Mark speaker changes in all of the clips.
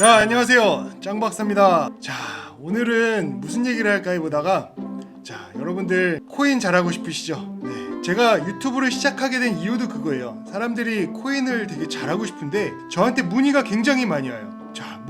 Speaker 1: 자 안녕하세요. 짱박사입니다. 자 오늘은 무슨 얘기를 할까 해보다가 자 여러분들 코인 잘하고 싶으시죠? 네 제가 유튜브를 시작하게 된 이유도 그거예요. 사람들이 코인을 되게 잘하고 싶은데 저한테 문의가 굉장히 많이 와요. 자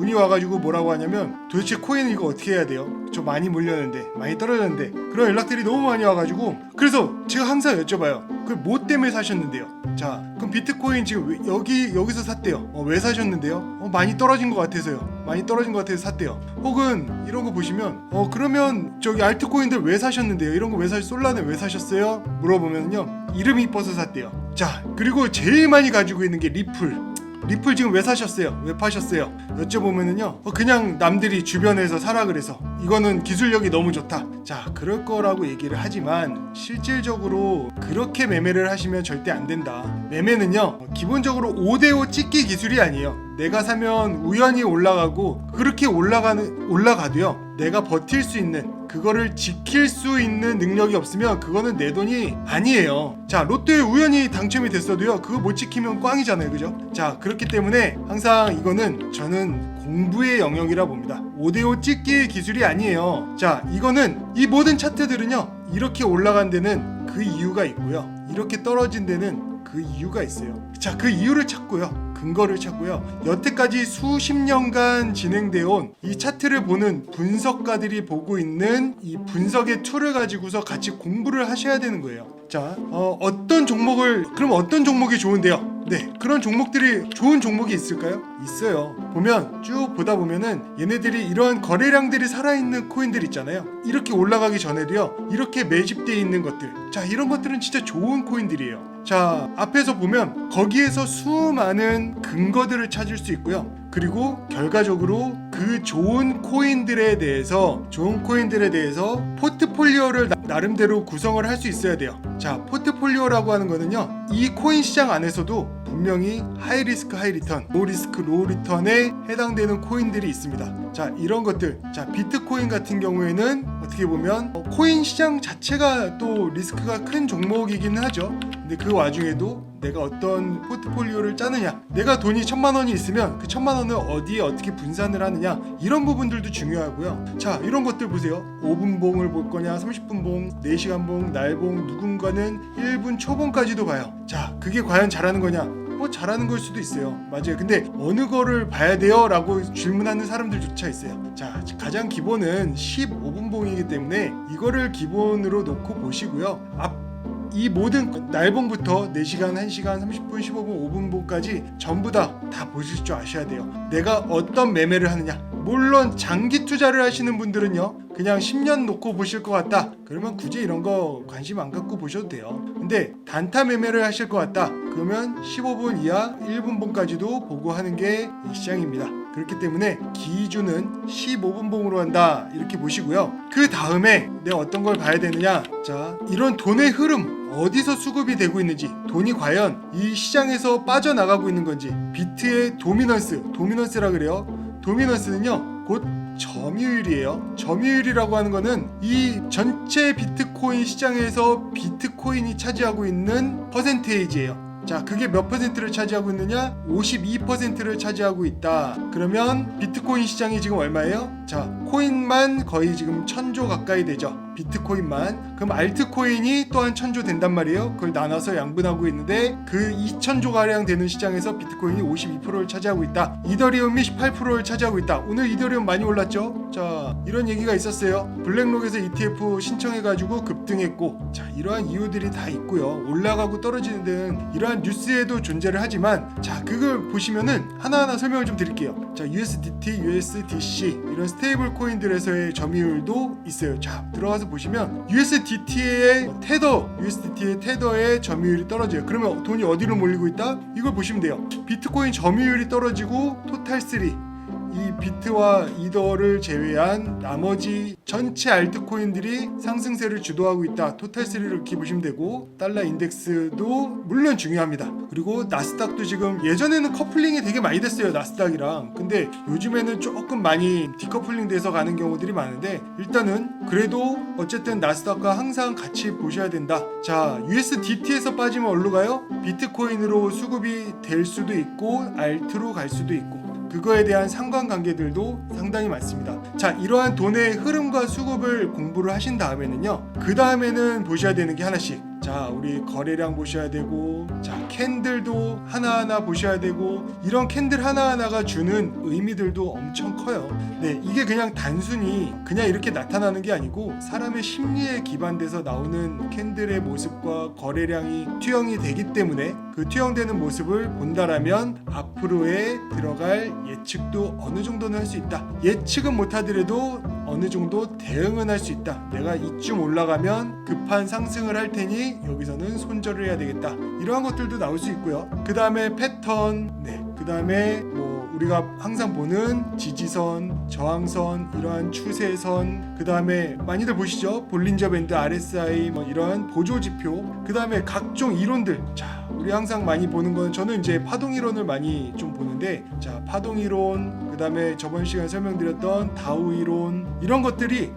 Speaker 1: 문의 와가지고 뭐라고 하냐면 도대체 코인 이거 어떻게 해야 돼요? 저 많이 몰렸는데 많이 떨어졌는데 그런 연락들이 너무 많이 와가지고 그래서 제가 항상 여쭤봐요. 그 뭐 때문에 사셨는데요? 자 그럼 비트코인 지금 왜- 여기 여기서 샀대요. 어, 왜 사셨는데요? 어, 많이 떨어진 것 같아서요. 많이 떨어진 것 같아서 샀대요. 혹은 이런 거 보시면 어 그러면 저기 알트코인들 왜 사셨는데요? 이런 거 왜 사셨 솔라는 왜 사셨어요? 물어보면요. 이름이 이뻐서 샀대요. 자 그리고 제일 많이 가지고 있는 게 리플 리플 지금 왜 사셨어요? 왜 파셨어요? 여쭤보면은요, 어, 그냥 남들이 주변에서 사라 그래서 이거는 기술력이 너무 좋다. 자, 그럴 거라고 얘기를 하지만 실질적으로 그렇게 매매를 하시면 절대 안 된다. 매매는요, 어, 기본적으로 5대5 찍기 기술이 아니에요. 내가 사면 우연히 올라가고 그렇게 올라가는 올라가도요. 내가 버틸 수 있는 그거를 지킬 수 있는 능력이 없으면 그거는 내 돈이 아니에요. 자, 로또에 우연히 당첨이 됐어도요. 그거 못 지키면 꽝이잖아요. 그죠? 자, 그렇기 때문에 항상 이거는 저는 공부의 영역이라 봅니다. 5대5 찍기의 기술이 아니에요. 자, 이거는 이 모든 차트들은요. 이렇게 올라간 데는 그 이유가 있고요. 이렇게 떨어진 데는 그 이유가 있어요. 자, 그 이유를 찾고요. 근거를 찾고요. 여태까지 수십 년간 진행되어 온 이 차트를 보는 분석가들이 보고 있는 이 분석의 툴을 가지고서 같이 공부를 하셔야 되는 거예요. 자, 어, 어떤 종목을 그럼 어떤 종목이 좋은데요? 네, 그런 종목들이 좋은 종목이 있을까요? 있어요. 보면 쭉 보다 보면은 얘네들이 이러한 거래량들이 살아있는 코인들 있잖아요. 이렇게 올라가기 전에도요. 이렇게 매집돼 있는 것들. 자, 이런 것들은 진짜 좋은 코인들이에요. 자, 앞에서 보면 거기에서 수많은 근거들을 찾을 수 있고요. 그리고 결과적으로 그 좋은 코인들에 대해서 좋은 코인들에 대해서 포트폴리오를 나- 나름대로 구성을 할 수 있어야 돼요. 자, 포트폴리오라고 하는 거는요. 이 코인 시장 안에서도 분명히 하이 리스크 하이 리턴, 로 리스크 로 리턴에 해당되는 코인들이 있습니다. 자, 이런 것들. 자, 비트코인 같은 경우에는 어떻게 보면 어, 코인 시장 자체가 또 리스크가 큰 종목이기는 하죠. 근데 그 와중에도 내가 어떤 포트폴리오를 짜느냐, 내가 돈이 천만 원이 있으면 그 천만 원을 어디에 어떻게 분산을 하느냐 이런 부분들도 중요하고요. 자, 이런 것들 보세요. 5분 봉을 볼 거냐, 30분 봉, 4시간 봉, 날봉, 누군가는 1분 초봉까지도 봐요. 자, 그게 과연 잘하는 거냐? 뭐 잘하는 걸 수도 있어요. 맞아요. 근데 어느 거를 봐야 돼요? 라고 질문하는 사람들조차 있어요. 자, 가장 기본은 15분 봉이기 때문에 이거를 기본으로 놓고 보시고요. 앞 이 모든 날봉부터 4시간, 1시간, 30분, 15분, 5분봉까지 전부 다 다 보실 줄 아셔야 돼요. 내가 어떤 매매를 하느냐. 물론 장기 투자를 하시는 분들은요. 그냥 10년 놓고 보실 것 같다. 그러면 굳이 이런 거 관심 안 갖고 보셔도 돼요. 근데 단타 매매를 하실 것 같다. 그러면 15분 이하 1분봉까지도 보고 하는 게이 시장입니다. 그렇기 때문에 기준은 15분 봉으로 한다 이렇게 보시고요. 그 다음에 내가 어떤 걸 봐야 되느냐? 자, 이런 돈의 흐름 어디서 수급이 되고 있는지, 돈이 과연 이 시장에서 빠져나가고 있는 건지, 비트의 도미넌스, 도미넌스라 그래요. 도미넌스는요, 곧 점유율이에요. 점유율이라고 하는 거는 이 전체 비트코인 시장에서 비트코인이 차지하고 있는 퍼센테이지예요. 자, 그게 몇 퍼센트를 차지하고 있느냐? 52%를 차지하고 있다. 그러면 비트코인 시장이 지금 얼마예요? 자, 코인만 거의 지금 천조 가까이 되죠. 비트코인만. 그럼 알트코인이 또한 천조 된단 말이에요. 그걸 나눠서 양분하고 있는데 그 2천조 가량 되는 시장에서 비트코인이 52%를 차지하고 있다. 이더리움이 18%를 차지하고 있다. 오늘 이더리움 많이 올랐죠? 자, 이런 얘기가 있었어요. 블랙록에서 ETF 신청해가지고 급등했고, 자, 이러한 이유들이 다 있고요. 올라가고 떨어지는 데는 이러한 뉴스에도 존재를 하지만, 자, 그걸 보시면은 하나하나 설명을 좀 드릴게요. 자, USDT, USDC 이런 스테이블 코인들에서의 점유율도 있어요. 자, 들어가서 보시면 USDT의 테더, USDT의 테더의 점유율이 떨어져요. 그러면 돈이 어디로 몰리고 있다? 이걸 보시면 돼요. 비트코인 점유율이 떨어지고 토탈 3 이 비트와 이더를 제외한 나머지 전체 알트코인들이 상승세를 주도하고 있다. 토탈3를 이렇게 보시면 되고 달러 인덱스도 물론 중요합니다. 그리고 나스닥도 지금 예전에는 커플링이 되게 많이 됐어요. 나스닥이랑. 근데 요즘에는 조금 많이 디커플링 돼서 가는 경우들이 많은데 일단은 그래도 어쨌든 나스닥과 항상 같이 보셔야 된다. 자, USDT에서 빠지면 어디로 가요? 비트코인으로 수급이 될 수도 있고 알트로 갈 수도 있고 그거에 대한 상관관계들도 상당히 많습니다. 자, 이러한 돈의 흐름과 수급을 공부를 하신 다음에는요. 그 다음에는 보셔야 되는 게 하나씩. 자, 우리 거래량 보셔야 되고, 자, 캔들도 하나하나 보셔야 되고, 이런 캔들 하나하나가 주는 의미들도 엄청 커요. 네, 이게 그냥 단순히 그냥 이렇게 나타나는 게 아니고, 사람의 심리에 기반돼서 나오는 캔들의 모습과 거래량이 투영이 되기 때문에 그 투영되는 모습을 본다라면 앞으로의 들어갈 예측도 어느 정도는 할 수 있다. 예측은 못하더라도 어느 정도 대응은 할 수 있다. 내가 이쯤 올라가면 급한 상승을 할 테니 여기서는 손절을 해야 되겠다. 이러한 것들도 나올 수 있고요. 그 다음에 패턴, 네. 그 다음에 뭐 우리가 항상 보는 지지선, 저항선, 이러한 추세선, 그 다음에 많이들 보시죠? 볼린저 밴드, RSI 뭐 이러한 보조 지표, 그 다음에 각종 이론들. 자, 우리 항상 많이 보는 건 저는 이제 파동 이론을 많이 좀 보는데, 자, 파동 이론, 그 다음에 저번 시간에 설명드렸던 다우 이론 이런 것들이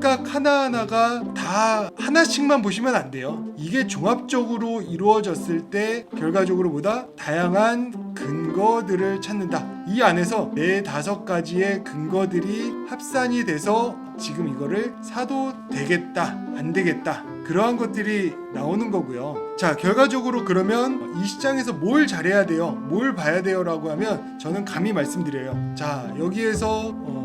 Speaker 1: 각각 하나하나가 다 하나씩만 보시면 안 돼요. 이게 종합적으로 이루어졌을 때 결과적으로 보다 다양한 근거들을 찾는다. 이 안에서 네 다섯 가지의 근거들이 합산이 돼서 지금 이거를 사도 되겠다, 안 되겠다. 그러한 것들이 나오는 거고요. 자, 결과적으로 그러면 이 시장에서 뭘 잘해야 돼요? 뭘 봐야 돼요 라고 하면 저는 감히 말씀드려요. 자, 여기에서 어,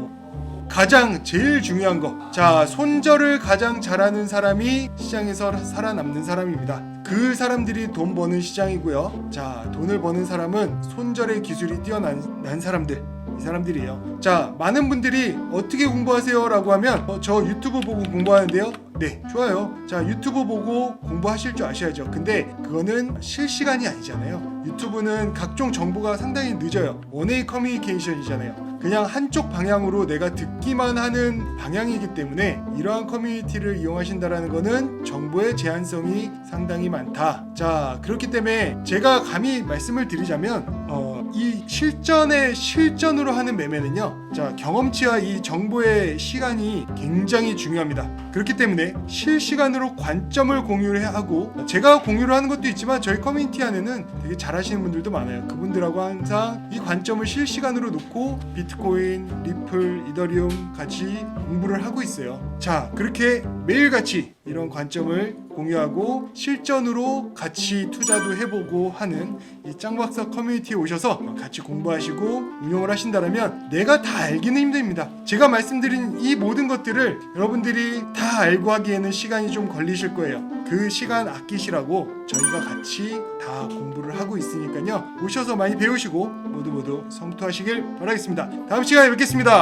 Speaker 1: 가장 제일 중요한 거. 자, 손절을 가장 잘하는 사람이 시장에서 살아남는 사람입니다. 그 사람들이 돈 버는 시장이고요. 자, 돈을 버는 사람은 손절의 기술이 뛰어난 난 사람들. 이 사람들이에요. 자, 많은 분들이 어떻게 공부하세요 라고 하면 어, 저 유튜브 보고 공부하는데요. 네, 좋아요. 자, 유튜브 보고 공부하실 줄 아셔야죠. 근데 그거는 실시간이 아니잖아요. 유튜브는 각종 정보가 상당히 늦어요. 원웨이 커뮤니케이션이잖아요. 그냥 한쪽 방향으로 내가 듣기만 하는 방향이기 때문에 이러한 커뮤니티를 이용하신다라는 거는 정보의 제한성이 상당히 많다. 자, 그렇기 때문에 제가 감히 말씀을 드리자면 어, 이 실전의 실전으로 하는 매매는요. 자, 경험치와 이 정보의 시간이 굉장히 중요합니다. 그렇기 때문에 실시간으로 관점을 공유를 하고 제가 공유를 하는 것도 있지만 저희 커뮤니티 안에는 되게 잘하시는 분들도 많아요. 그분들하고 항상 이 관점을 실시간으로 놓고 비트코인, 리플, 이더리움 같이 공부를 하고 있어요. 자, 그렇게 매일같이 이런 관점을 공유하고 실전으로 같이 투자도 해보고 하는 이 짱박사 커뮤니티에 오셔서 같이 공부하시고 운영을 하신다면 내가 다 알기는 힘듭니다. 제가 말씀드린 이 모든 것들을 여러분들이 다 알고 하기에는 시간이 좀 걸리실 거예요. 그 시간 아끼시라고 저희가 같이 다 공부를 하고 있으니까요. 오셔서 많이 배우시고 모두 모두 성투하시길 바라겠습니다. 다음 시간에 뵙겠습니다.